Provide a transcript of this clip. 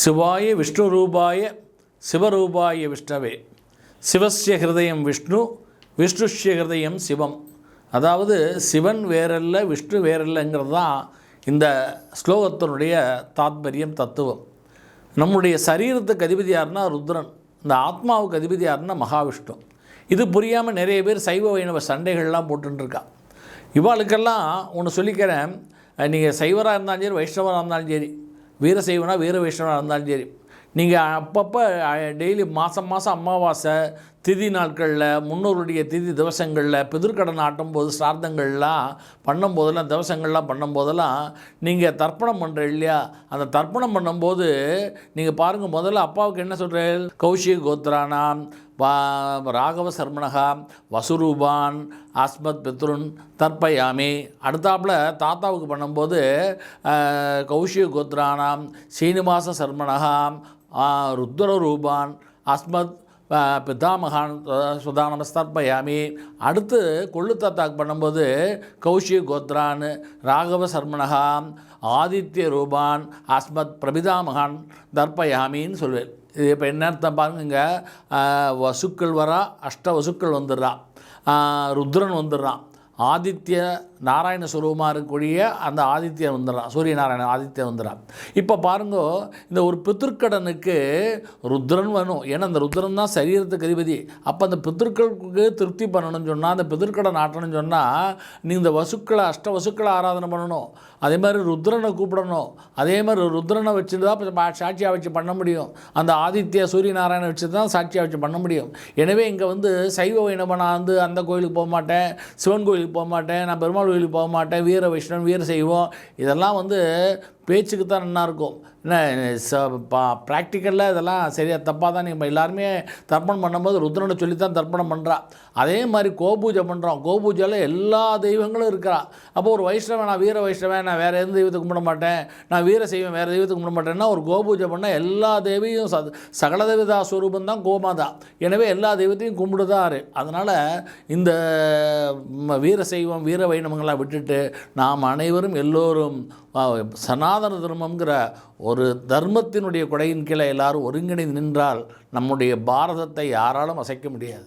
சிவாய விஷ்ணுரூபாய சிவரூபாய விஷ்ணவே. சிவஸ்ய ஹிருதயம் விஷ்ணு விஷ்ணுஷ்ய ஹிருதயம் சிவம். அதாவது சிவன் வேறல்ல விஷ்ணு வேறல்லங்கிறது தான் இந்த ஸ்லோகத்தினுடைய தாத்பரியம் தத்துவம். நம்முடைய சரீரத்துக்கு அதிபதி யாருன்னா ருத்ரன். இந்த ஆத்மாவுக்கு அதிபதி யாருன்னா மகாவிஷ்ணு. இது புரியாமல் நிறைய பேர் சைவ வைணவ சண்டைகள்லாம் போட்டுருக்கா இவாளுக்கெல்லாம் ஒன்று சொல்லிக்கிறேன். நீங்கள் சைவராக இருந்தாலும் சரி வைஷ்ணவராக இருந்தாலும் சரி வீரசைவனா வீர வைஷ்ணவனாக இருந்தாலும் சரி. நீங்கள் அப்பப்போ டெய்லி மாதம் மாதம் அமாவாசை திதி நாட்களில் முன்னோருடைய திதி திவசங்களில் பிதிர்கடன் ஆட்டும் போது சார்த்தங்கள்லாம் பண்ணும்போதெல்லாம் திவசங்கள்லாம் பண்ணும்போதெல்லாம் நீங்கள் தர்ப்பணம் பண்ணுற இல்லையா? அந்த தர்ப்பணம் பண்ணும்போது நீங்கள் பாருங்கள் முதல்ல அப்பாவுக்கு என்ன சொல்கிறேன் கௌஷிக கோத்ரானாம் வா ராகவ சர்மனகா வசுரூபான் ஆஸ்மத் பித்ருன் தர்ப்பயாமி. அடுத்தாப்புல தாத்தாவுக்கு பண்ணும்போது கௌஷிய கோத்ரானாம் சீனிவாச சர்மணகாம் ருத்ரரூபான் அஸ்மத் பிதாமகான் பிதாமகான் சுதானமஸ்தர்ப்பயாமி அடுத்து கொள்ளு தாத்தாக்கு பண்ணும்போது கௌஷிய கோத்ரான் ராகவ சர்மனகாம் ஆதித்ய ரூபான் அஸ்மத் பிரபிதாமகான் தர்ப்பயாமின்னு சொல்லுவேன் இது இப்போ என்ன அர்த்தம் பாருங்க வசுக்கள் வரா அஷ்ட வசுக்கள் வந்துடுறான் ருத்ரன் வந்துடுறான். ஆதித்ய நாராயண சுரூபமாக இருக்கக்கூடிய அந்த ஆதித்யன் வந்துடுறான் சூரிய நாராயண ஆதித்யன் வந்துடுறான் இப்போ பாருங்க இந்த ஒரு பித்திருக்கடனுக்கு ருத்ரன் வேணும். ஏன்னா அந்த ருத்ரன் தான் சரீரத்துக்கு அதிபதி. அப்போ அந்த பித்திருக்களுக்கு திருப்தி பண்ணணும்னு சொன்னால் அந்த பித்திருக்கடன் ஆட்டணும்னு சொன்னால் நீ இந்த வசுக்களை அஷ்ட வசுக்களை ஆராதனை பண்ணணும். அதே மாதிரி ருத்ரனை கூப்பிடணும். அதே மாதிரி ருத்ரனை வச்சு தான் சாட்சியாக வச்சு பண்ண முடியும். அந்த ஆதித்ய சூரிய நாராயணன் வச்சு தான் சாட்சியாக வச்சு பண்ண முடியும். எனவே இங்கே வந்து சைவ வைணவ நான் வந்து அந்த கோயிலுக்கு போக மாட்டேன். சிவன் கோயிலுக்கு போக மாட்டேன் நான் பெருமாள் கோயிலுக்கு போக மாட்டேன் வீர வைஷ்ணவன் வீர செய்வோம் இதெல்லாம் வந்து பேச்சுக்கு தான் நல்லாயிருக்கும். என்ன ச ப்ராக்டிக்கலில் இதெல்லாம் சரியாக தப்பாக தான் நம்ம எல்லாருமே தர்ப்பணம் பண்ணும்போது ருத்ரனை சொல்லி தான் தர்ப்பணம் பண்ணுறா அதே மாதிரி கோபூஜை பண்ணுறோம் கோபூஜையில் எல்லா தெய்வங்களும் இருக்கிறா. அப்போ ஒரு வைஷ்ணவன் நான் வீர வைஷ்ணவன் நான் வேறு எந்த தெய்வத்தை கும்பிட மாட்டேன். நான் வீர செய்வேன் வேறு தெய்வத்தை கும்பிட மாட்டேன்னா ஒரு கோபூஜை பண்ணால் எல்லா தெய்வையும் ச சகல தேவதா ஸ்வரூபம் தான் கோமாதா. எனவே எல்லா தெய்வத்தையும் கும்பிடுதாரு. அதனால் இந்த வீர சைவம் வீர வைணவங்களாம் விட்டுட்டு நாம் அனைவரும் எல்லோரும் சனா சனாதன தர்மம்ங்கிற ஒரு தர்மத்தினுடைய கொடையின் கீழே எல்லாரும் ஒருங்கிணைந்து நின்றால் நம்முடைய பாரதத்தை யாராலும் அசைக்க முடியாது.